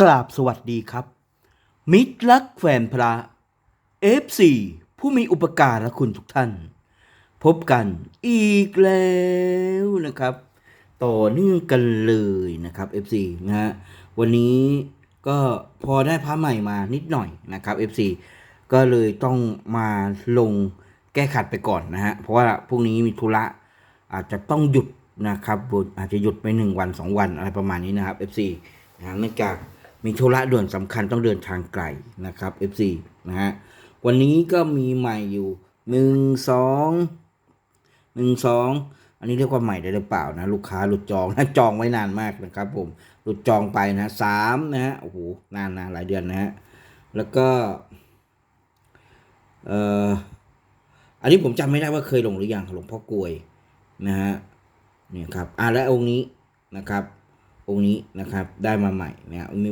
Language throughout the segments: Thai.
กราบสวัสดีครับ มิตรรักแฟนพระ F4 ผู้มีอุปการะคุณทุกท่าน พบกันอีกแล้วนะครับ ต่อเนื่องกันเลยนะครับ F4 นะฮะวันนี้ก็พอได้พระใหม่มานิดหน่อยนะครับ F4 ก็เลยต้องมาลงแก้ขัดไปก่อนนะฮะเพราะว่าพรุ่งนี้มีธุระอาจจะต้องหยุดนะครับอาจจะหยุดไปหนึ่งวันสองวันอะไรประมาณนี้นะครับ F4 นะฮะเนื่องจาก มีธุระด่วนสำคัญต้องเดินทางไกลนะครับ F4 นะฮะวันนี้ก็มีใหม่อยู่หนึ่งสองหนึ่งสองอันนี้เรียกว่าใหม่ได้หรือเปล่านะลูกค้าหลุดจองนะจองไว้นานมากนะครับผมหลุดจองไปนะสามนะฮะโอ้โหนานนะหลายเดือนนะฮะแล้วก็เอ่ออันนี้ผมจำไม่ได้ว่าเคยลงหรือยังหลวงพ่อกลวยนะฮะเนี่ยครับอ่าและองค์นี้นะครับ องค์นี้นะครับได้มาใหม่นะมี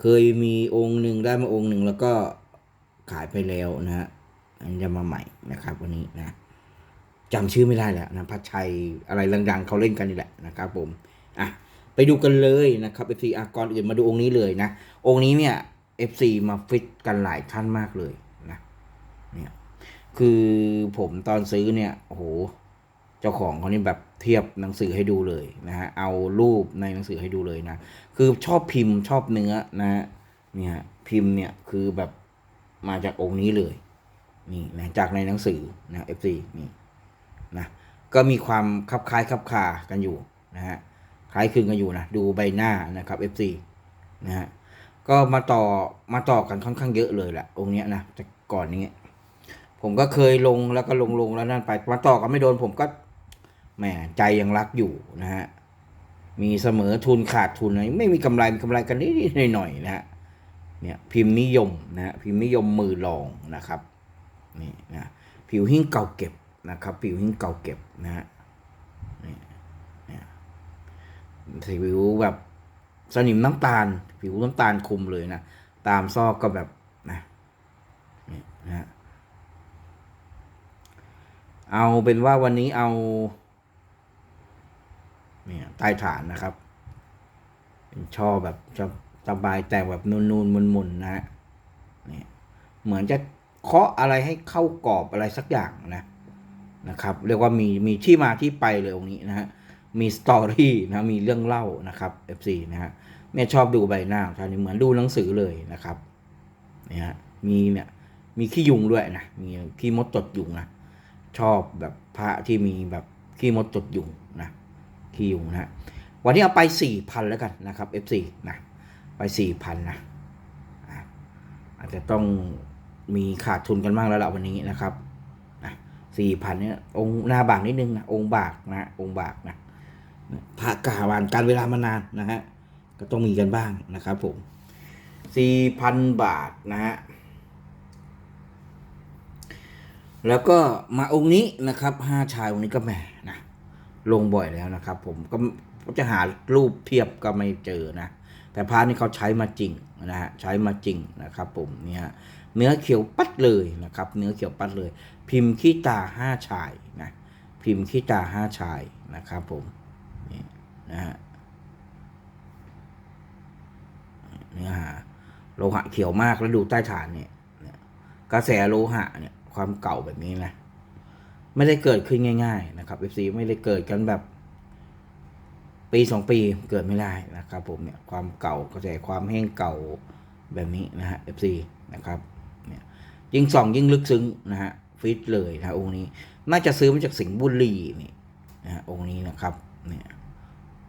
เคยมีองค์หนึ่งได้มาองค์หนึ่งแล้วก็ขายไปแล้วนะฮะอันนี้จะมาใหม่นะครับ วันนี้นะจำชื่อไม่ได้แล้วนะพัชชัยอะไรดังๆเขาเล่นกันนี่แหละนะครับผมอะไปดูกันเลยนะครับ FC อะก่อนอื่นมาดูองค์นี้เลยนะ องค์นี้เนี่ย FC มาฟิตกันหลายท่านมากเลยนะเนี่ยคือผมตอนซื้อเนี่ยโอ้โห เจ้าของเขานี่แบบเทียบหนังสือให้ดูเลยนะฮะเอารูปในหนังสือให้ดูเลยนะ คือชอบพิมพ์ชอบเนื้อนะฮะเนี่ยพิมพ์เนี่ยคือแบบมาจากองค์นี้เลยนี่นะจากในหนังสือนะ FC นี่นะก็มีความคับคล้ายคลับคากันอยู่นะฮะคล้ายคลึงกันอยู่นะดูใบหน้านะครับ FC นะฮะก็มาต่อมาต่อกันค่อนข้างเยอะเลยแหละองค์เนี้ยนะจากก่อนนี้ ผมก็เคยลงแล้วก็ลงลงแล้วนั่นไปมาต่อก็ไม่โดนผมก็ แหมใจยังรักอยู่นะฮะมีเสมอทุนขาดทุนอะไรไม่มีกำไรมีกำไรกันนิดๆหน่อยๆนะฮะเนี่ยพิมพ์นิยมนะฮะพิมพ์นิยมมือรองนะครับนี่นะผิวหิ้งเก่าเก็บนะครับ ผิวหิ้งเก่าเก็บนะฮะนี่เนี่ยผิวแบบสนิมน้ำตาล ผิวน้ำตาลคุมเลยนะ ตามซอกก็แบบนะนี่นะเอาเป็นว่าวันนี้เอา ใต้ฐานนะครับ เป็นช่อแบบสบายแต่แบบนูนนูนมุนมุนๆนะฮะเนี่ยเหมือนจะเคาะอะไรให้เข้ากรอบอะไรสักอย่างนะนะครับ เรียกว่ามีมีที่มาที่ไปเลยตรงนี้นะฮะมีสตอรี่นะมีเรื่องเล่านะครับ FC นะฮะแม่ชอบดูใบหน้าท่านนี้เหมือนดูหนังสือเลยนะครับเนี่ยฮะมีเนี่ยมีขี้ยุงด้วยนะมีขี้มดตดยุงนะชอบแบบพระที่มีแบบขี้มดจดยุงนะ ขี้ยุงนะวันนี้เอาไปสี่พันแล้วกันนะครับ F4 นะไปสี่พันนะอาจจะต้องมีขาดทุนกันบ้างแล้วล่ะวันนี้นะครับสี่พันเนี่ยองค์หน้าบากนิดนึงนะองค์บากนะองค์บากนะพระกาวานการเวลามานานนะฮะก็ต้องมีกันบ้างนะครับผมสี่พันบาทนะฮะแล้วก็มาองค์นี้นะครับห้าชายองค์นี้ก็แหมนะ ลงบ่อยแล้วนะครับ ผมก็จะหารูปเทียบก็ไม่เจอนะ แต่พระนี่เขาใช้มาจริงนะฮะใช้มาจริงนะครับ ผมเนี่ยเนื้อเขียวปัดเลยนะครับ เนื้อเขียวปัดเลย พิมพ์ขี้ตาห้าชายนะพิมพ์ขี้ตาห้าชายนะครับ ผมนี่นะฮะเนื้อหาโลหะเขียวมากแล้วดูใต้ฐานเนี่ยกระแสโลหะเนี่ยความเก่าแบบนี้นะ ไม่ได้เกิดขึ้นง่าย ๆ นะครับ FC ไม่ได้เกิดกันแบบปีสองปีเกิดไม่ได้นะครับ ผมเนี่ยความเก่ากระแสความแห้งเก่าแบบนี้นะฮะ FC นะครับเนี่ยยิ่งส่องยิ่งลึกซึ้งนะฮะฟิตเลยนะองค์นี้ น่าจะซื้อมาจากสิงห์บุรีนี่นะฮะองค์นี้นะครับเนี่ย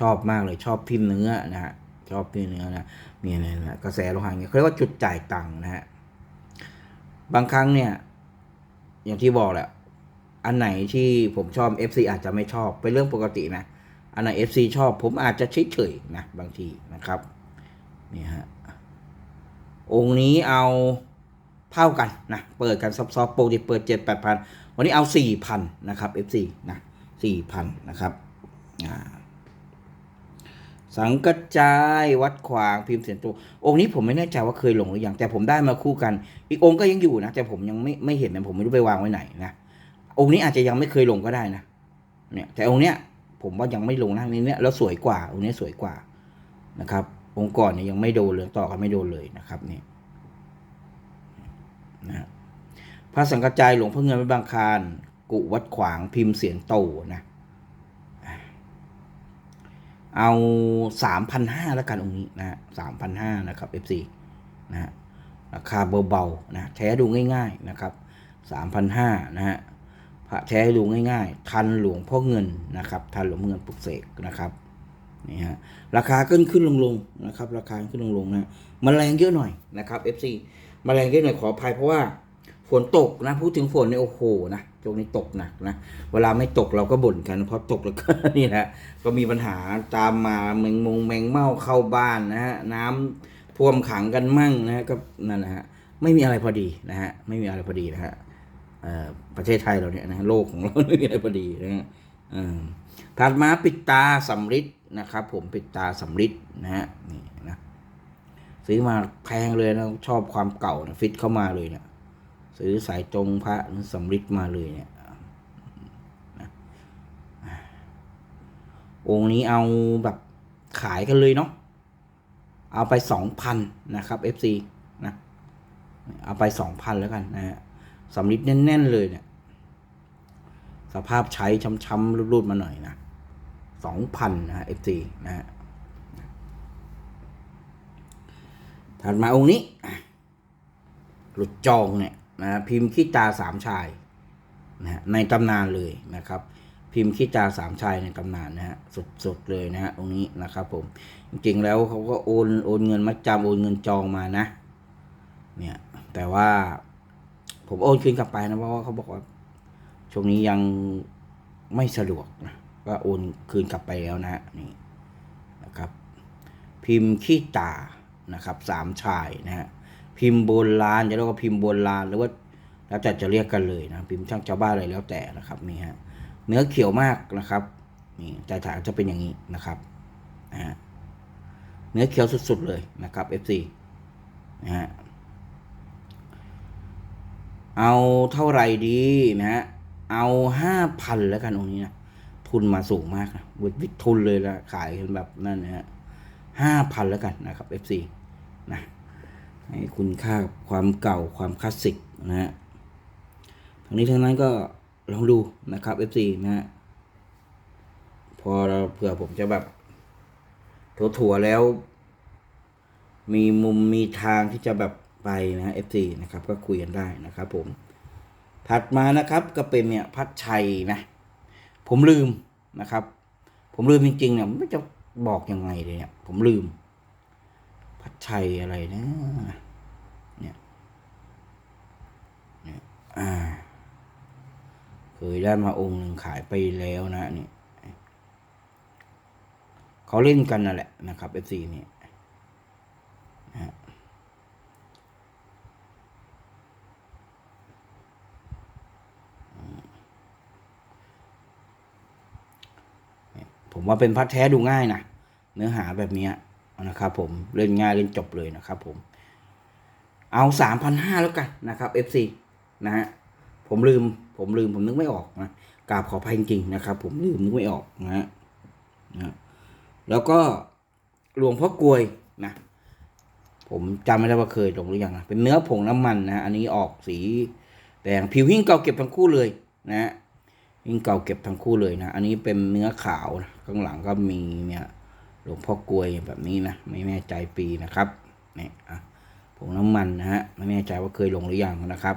ชอบมากเลยชอบพิมพ์เนื้อนะฮะชอบพิมพ์เนื้อนะเนี่ยเนี่ยนะกระแสโลหะเนี่ยเขาเรียกว่าจุดจ่ายตังค์นะฮะบางครั้งเนี่ย อย่างที่บอกแหละ อันไหนที่ผมชอบ FC อาจจะไม่ชอบเป็นเรื่องปกตินะ อันไหน FC ชอบ ผมอาจจะเฉยๆนะบางทีนะครับนี่ฮะองค์นี้เอาเท่ากันนะเปิดกันซอฟๆโปรดิเปิดเจ็ดแปดพันวันนี้เอาสี่พันนะครับ FC นะสี่พันนะครับอ่าสังกระจายวัดขวางพิมพ์เสียงตัวองค์นี้ผมไม่แน่ใจว่าเคยลงหรือยังแต่ผมได้มาคู่กัน อีกองค์ก็ยังอยู่นะ แต่ผมยังไม่ไม่เห็นนะผมไม่รู้ไปวางไว้ไหนนะ องค์นี้อาจจะยังไม่เคยลงก็ได้นะเนี่ยแต่องค์เนี้ยผมว่ายังไม่ลงนะนี่เนี้ยแล้วสวยกว่าองค์นี้สวยกว่านะครับ องค์ก่อนเนี่ยยังไม่โดนเลยต่อกันไม่โดนเลยนะครับเนี่ยนะฮะพระสังกัจจายหลวงพ่อเงินวัดบางคารกุวัดขวางพิมพ์เสียนโตนะเอาสามพันห้าแล้วกันองค์นี้นะฮะสามพันห้านะครับ FC นะฮะราคาเบาๆนะแท้ดูง่าย ๆนะครับสามพันห้านะฮะ พระแท้ดูง่าย ๆ ทันหลวงพ่อเงินนะครับ ทันหลวงพ่อเงินปลุกเสกนะครับนี่ฮะราคาขึ้นขึ้นลงลงนะครับ ราคาขึ้นลงลงนะมแมลงเยอะหน่อยนะครับ FC มาแมลงเยอะหน่อยขออภัยเพราะว่าฝนตกนะพูดถึงฝนเนี่ยโอ้โหนะช่วงนี้ตกหนักนะเวลาไม่ตกเราก็บ่นกันเพราะตกแล้วก็นี่แหละก็มีปัญหาตามมาแมงมงแมงเม่าเข้าบ้านนะฮะน้ำท่วมขังกันมั่งนะฮะก็นั่นนะฮะไม่มีอะไรพอดีนะฮะไม่มีอะไรพอดีนะฮะ ประเทศไทยเราเนี่ยนะโลกของเราไม่มีอะไรพอดีนะฮะถัดมาปิดตาสำริดนะครับผมปิดตาสำริดนะฮะนี่นะซื้อมาแพงเลยนะชอบความเก่านะฟิตเข้ามาเลยเนี่ยซื้อสายจงพระสำริดมาเลยเนี่ยองค์นี้เอาแบบขายกันเลยเนาะเอาไปสองพันนะครับ FC นะเอาไปสองพันแล้วกันนะฮะ สำริดแน่น ๆ เลยเนี่ย สภาพใช้ช้ำๆรูดๆมาหน่อยนะสองพันนะฮะ FC นะฮะถัดมาองค์นี้ หลุดจองเนี่ยนะพิมพ์ขี้ตาสามชายนะฮะในตำนานเลยนะครับ พิมพ์ขี้ตาสามชายในตำนานนะฮะสดๆเลยนะฮะตรงนี้นะครับผม จริงๆแล้วเขาก็โอนโอนเงินมัดจำโอนเงินจองมานะ เนี่ยแต่ว่า ผมโอนคืนกลับไปนะเพราะว่าเขาบอกว่าช่วงนี้ยังไม่สะดวกนะก็โอนคืนกลับไปแล้วนะนี่นะครับ พิมพ์ขี้ตานะครับสามชายนะฮะพิมพ์โบราณจะเรียกว่าพิมพ์โบราณหรือว่าแล้วแต่จะเรียกกันเลยนะพิมพ์ช่างชาวบ้านอะไรแล้วแต่นะครับนี่ฮะเนื้อเขียวมากนะครับนี่แต่ฐานจะเป็นอย่างนี้นะครับนะฮะเนื้อเขียวสุดๆเลยนะครับ FC นะฮะ เอาเท่าไหร่ดีนะฮะเอาห้าพันแล้วกันองค์นี้นะทุนมาสูงมากนะวิวิทุนเลยละขายกันแบบนั่นนะฮะห้าพันแล้วกันนะครับ FC นะให้คุณค่าความเก่าความคลาสสิกนะฮะทั้งนี้ทั้งนั้นก็ลองดูนะครับ FC นะฮะพอเราเผื่อผมจะแบบถั่วๆแล้ว มีมุมมีทางที่จะแบบ ไปนะ FC นะครับก็คุยกันได้นะครับผมถัดมานะครับก็เป็นเนี่ยพัดชัยนะ ผมลืมนะครับ ผมลืมจริงๆเนี่ยไม่จะบอกยังไงเลยเนี่ยผมลืม พัดชัยอะไรนะเนี่ยเนี่ยอ่าเคยได้มาองค์หนึ่งขายไปแล้วนะนี่เขาเล่นกันนั่นแหละนะครับเอฟซีนี่นะเนี่ย ผมว่าเป็นพัดแท้ดูง่ายนะเนื้อหาแบบนี้นะครับผมเล่นง่ายเล่นจบเลยนะครับผม เอาสามพันห้าแล้วกันนะครับ FC นะฮะผมลืมผมลืมผมนึกไม่ออกนะกราบขออภัยจริงๆนะครับ ผมลืมนึกไม่ออกนะฮะนะแล้วก็หลวงพ่อกลวยนะผมจำไม่ได้ว่าเคยลงหรือยังนะเป็นเนื้อผงน้ำมันนะอันนี้ออกสีแดงผิวหิ้งเก่าเก็บทั้งคู่เลยนะ ฮะหิ้งเก่าเก็บทั้งคู่เลยนะ อันนี้เป็นเนื้อขาวนะข้างหลังก็มีเนี่ยหลวงพ่อกลวยแบบนี้นะ ไม่แน่ใจปีนะครับเนี่ยอะผงน้ำมันนะฮะไม่แน่ใจว่าเคยลงหรือยังนะครับ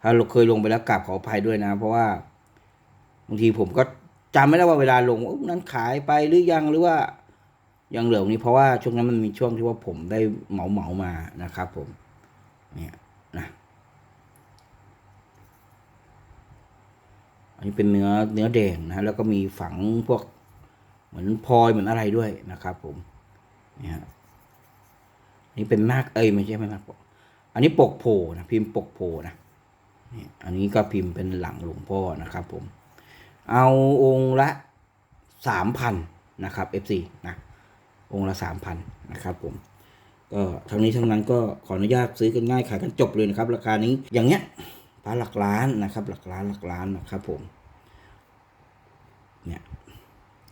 ถ้าเราเคยลงไปแล้วกราบขออภัยด้วยนะ เพราะว่าบางทีผมก็จำไม่ได้ว่าเวลาลงนั้นขายไปหรือยังหรือว่ายังเหลือตรงนี้เพราะว่าช่วงนั้นมันมีช่วงที่ว่าผมได้เหมาเหมามานะครับ ผมเนี่ยนะ อันนี้เป็นเนื้อเนื้อแดงนะแล้วก็มีฝังพวกเหมือนพลอยเหมือนอะไรด้วยนะครับผมนี่ฮะนี่เป็นนาคเอ้ยไม่ใช่ไม่นาคปกอันนี้ปกโผนะพิมพ์ปกโผนะนี่อันนี้ก็พิมพ์เป็นหลังหลวงพ่อนะครับผม เอาองค์ละสามพันนะครับ FC นะองค์ละสามพันนะครับผมก็ทั้งนี้ทั้งนั้นก็ขออนุญาตซื้อกันง่ายขายกันจบเลยนะครับ ราคานี้อย่างเงี้ย พระหลักล้านนะครับ หลักล้านหลักล้านนะครับผมเนี่ย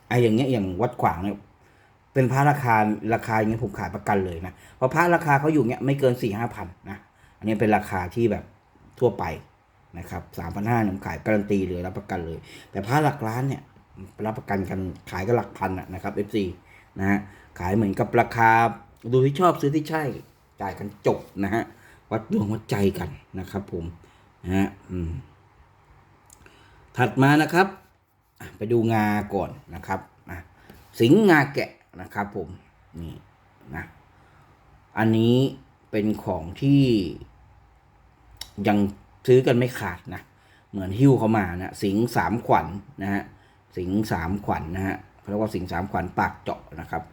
ไอ้อย่างเงี้ยอย่างวัดขวางเนี่ยเป็นผ้าราคาราคาอย่างเงี้ยผมขายประกันเลยนะเพราะผ้าราคาเขาอยู่เงี้ยไม่เกินสี่ห้าพันนะอันนี้เป็นราคาที่แบบทั่วไปนะครับสามพันห้าผมขายการันตีเลยรับประกันเลย แต่ผ้าหลักล้านเนี่ยรับประกันกันขายก็หลักพันอะนะครับ FC นะฮะขายเหมือนกับราคาดูที่ชอบซื้อที่ใช่จ่ายกันจบนะฮะวัดดวงวัดใจกันนะครับผม ฮะถัดมานะครับ ไปดูงาก่อนนะครับสิงห์งาแกะนะครับผมนี่นะอันนี้เป็นของที่ยังซื้อกันไม่ขาดนะเหมือนหิ้วเขามานะสิงห์สามขวัญนะฮะสิงห์สามขวัญนะฮะเขาเรียกว่าสิงห์สามขวัญปากเจาะนะครับ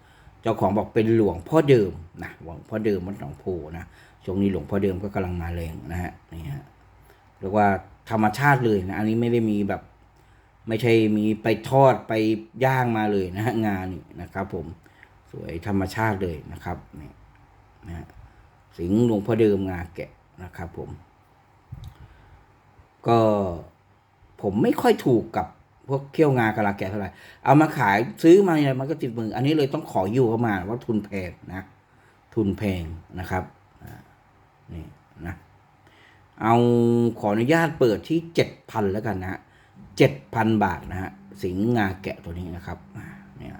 เจ้าของบอกเป็นหลวงพ่อเดิมนะหลวงพ่อเดิมวัดหนองโพนะช่วงนี้หลวงพ่อเดิมก็กำลังมาแรงนะฮะนี่ฮะ เรียกว่าธรรมชาติเลยนะอันนี้ไม่ได้มีแบบ ไม่ใช่มีไปทอดไปย่างมาเลยนะฮะงานนี่นะครับ ผมสวยธรรมชาติเลยนะครับนี่นะสิงห์หลวงพ่อเดิมงาแกะนะครับ ผม ก็ผมไม่ค่อยถูกกับพวกเขี้ยวงากะลาแกะเท่าไหร่เอามาขายซื้อมาเนี่ยมันก็ติดมือ อันนี้เลยต้องขออยู่เข้ามาว่าทุนแพงนะ ทุนแพงนะครับนี่นะ เอาขออนุญาตเปิดที่เจ็ดพันแล้วกันนะเจ็ดพันบาทนะฮะสิงห์งาแกะตัวนี้นะครับเนี่ย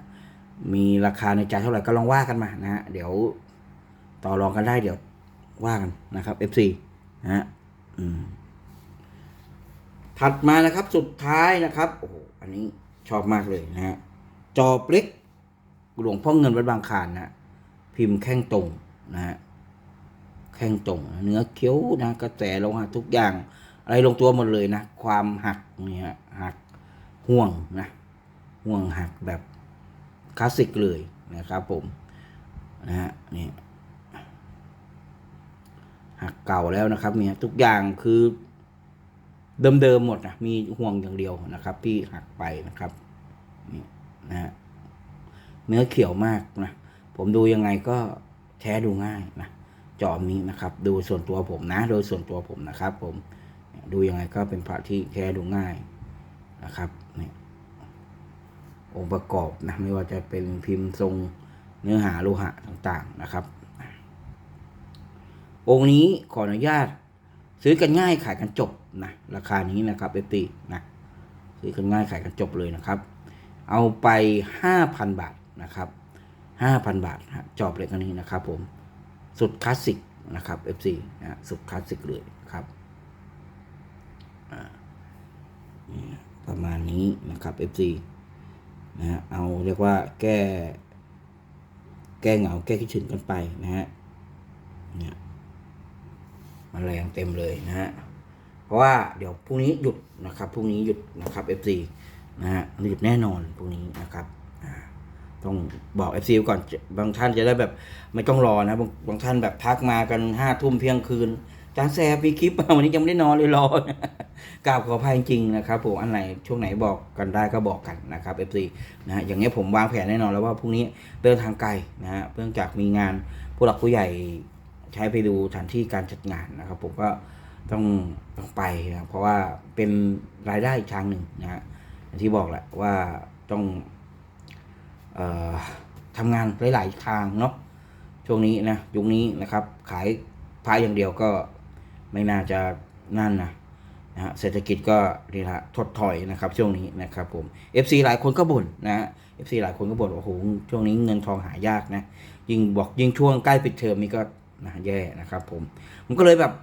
มีราคาในใจเท่าไหร่ก็ลองว่ากันมานะฮะเดี๋ยวต่อรองกันได้เดี๋ยวว่ากันนะครับ FC นะฮะอืมถัดมานะครับสุดท้ายนะครับโอ้โหอันนี้ชอบมากเลยนะฮะจอบเล็กหลวงพ่อเงินวัดบางคานนะฮะพิมพ์แข้งตรงนะฮะ แข้งตรงเนื้อเคี้ยวนะกระแสลงหักทุกอย่าง อะไรลงตัวหมดเลยนะ ความหักนี่ฮะหักห่วงนะห่วงหักแบบคลาสสิกเลยนะครับผมนะฮะนี่หักเก่าแล้วนะครับเนี่ยทุกอย่างคือเดิมๆหมดนะมีห่วงอย่างเดียวนะครับ ที่หักไปนะครับนี่นะฮะเนื้อเขียวมากนะ ผมดูยังไงก็แท้ดูง่ายนะ จอมนี้นะครับ ดูส่วนตัวผมนะ โดยส่วนตัวผมนะครับ ผมดูยังไงก็เป็นพระที่แค่ดูง่ายนะครับนี่องค์ประกอบนะไม่ว่าจะเป็นพิมพ์ทรงเนื้อหาโลหะต่างๆนะครับ องค์นี้ขออนุญาต ซื้อกันง่ายขายกันจบนะราคานี้นะครับเอฟตีนะซื้อกันง่ายขายกันจบเลยนะครับ เอาไปห้าพันบาทนะครับห้าพันบาทจอบเหล็กอันนี้นะครับผม สุดคลาสสิกนะครับ FC นะฮะสุดคลาสสิกเลยครับอ่าประมาณนี้นะครับ FC นะฮะเอาเรียกว่าแก้ แก้เหงาแก้คิดถึงกันไปนะฮะเนี่ยมแมลงเต็มเลยนะฮะเพราะว่าเดี๋ยวพรุ่งนี้หยุดนะครับพรุ่งนี้หยุดนะครับ FC นะฮะหยุดแน่นอนพรุ่งนี้นะครับ ต้องบอก FC ก่อนบางท่านจะได้แบบไม่ต้องรอนะบางบางท่านแบบทักมากันห้าทุ่มเพียงคืนจานแซบมีคลิปวันนี้ยังไม่ได้นอนเลยรอกราบขออภัยจริงๆนะครับผมอันไหนช่วงไหนบอกกันได้ก็บอกกันนะครับ FC นะฮะอย่างเงี้ผมวางแผนแน่นอนแล้วว่าพรุ่งนี้เดินทางไกลนะฮะเนื่องจากมีงานผู้หลักผู้ใหญ่ใช้ไปดูสถานที่การจัดงานนะครับ ผมก็ต้องต้องไปนะเพราะว่าเป็นรายได้อีกทางหนึ่งนะฮะที่บอกแหละว่าต้อง ทำงานหลาย ๆ ทางเนาะช่วงนี้นะยุคนี้นะครับขายพายอย่างเดียวก็ไม่น่าจะนั่นนะนะฮะเศรษฐกิจก็นี่ละถดถอยนะครับ ช่วงนี้นะครับผม FC หลายคนก็บ่นนะ FC หลายคนก็บ่นว่าโอ้โหช่วงนี้เงินทองหายากนะยิ่งบอกยิ่งช่วงใกล้ปิดเทอมนี่ก็นะแย่นะครับผมผมก็เลยแบบ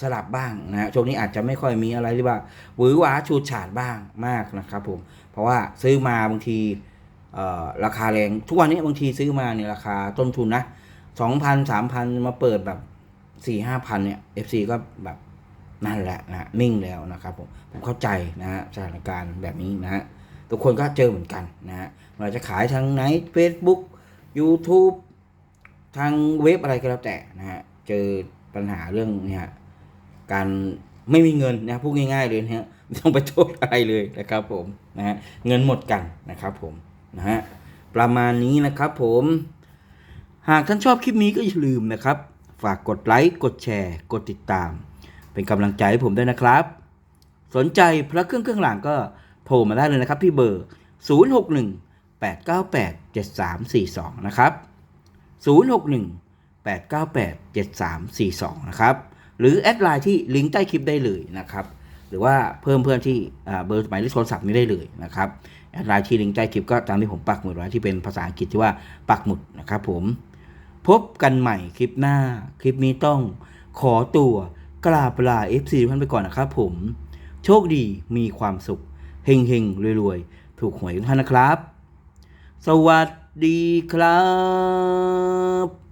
สลับบ้างนะฮะช่วงนี้อาจจะไม่ค่อยมีอะไรที่ว่าหวือหวาชูดฉาดบ้างมากนะครับผมเพราะว่าซื้อมาบางที ราคาแรงทุกวันนี้บางทีซื้อมาเนี่ยราคาต้นทุนนะสองพันสามพันมาเปิดแบบสี่ห้าพันเนี่ย FC ก็แบบนั่นแหละนะนิ่งแล้วนะครับผมผมเข้าใจนะฮะสถานการณ์แบบนี้นะฮะทุกคนก็เจอเหมือนกันนะฮะไม่ว่าจะขายทางไหน Facebook YouTube ทางเว็บอะไรก็แล้วแต่นะฮะเจอปัญหาเรื่องเนี่ยการไม่มีเงินนะพูดง่ายๆเลยนะฮะไม่ต้องไปโทษอะไรเลยนะครับผมนะฮะเงินหมดกันนะครับผม นะฮะประมาณนี้นะครับผม หากท่านชอบคลิปนี้ก็อย่าลืมนะครับ ฝากกดไลค์กดแชร์ กดติดตาม เป็นกำลังใจให้ผมด้วยนะครับ สนใจพระเครื่องเครื่องหลังก็โทรมาได้เลยนะครับที่เบอร์ 061 898 7342 นะครับ 061 898 7342 นะครับ หรือแอดไลน์ที่ลิงก์ใต้คลิปได้เลยนะครับ หรือว่าเพิ่มเพื่อนที่เบอร์หมายเลขโทรศัพท์นี้ได้เลยนะครับ แอดไลน์ที่ลิงก์ใต้คลิปก็ตามที่ผมปักหมุดไว้ที่เป็นภาษาอังกฤษที่ว่าปักหมุดนะครับผม พบกันใหม่คลิปหน้า คลิปนี้ต้องขอตัวกราบลา FC ทุกท่านไปก่อนนะครับผม โชคดีมีความสุข เฮงเฮงรวยรวยๆถูกหวยทุกท่านนะครับ สวัสดีครับ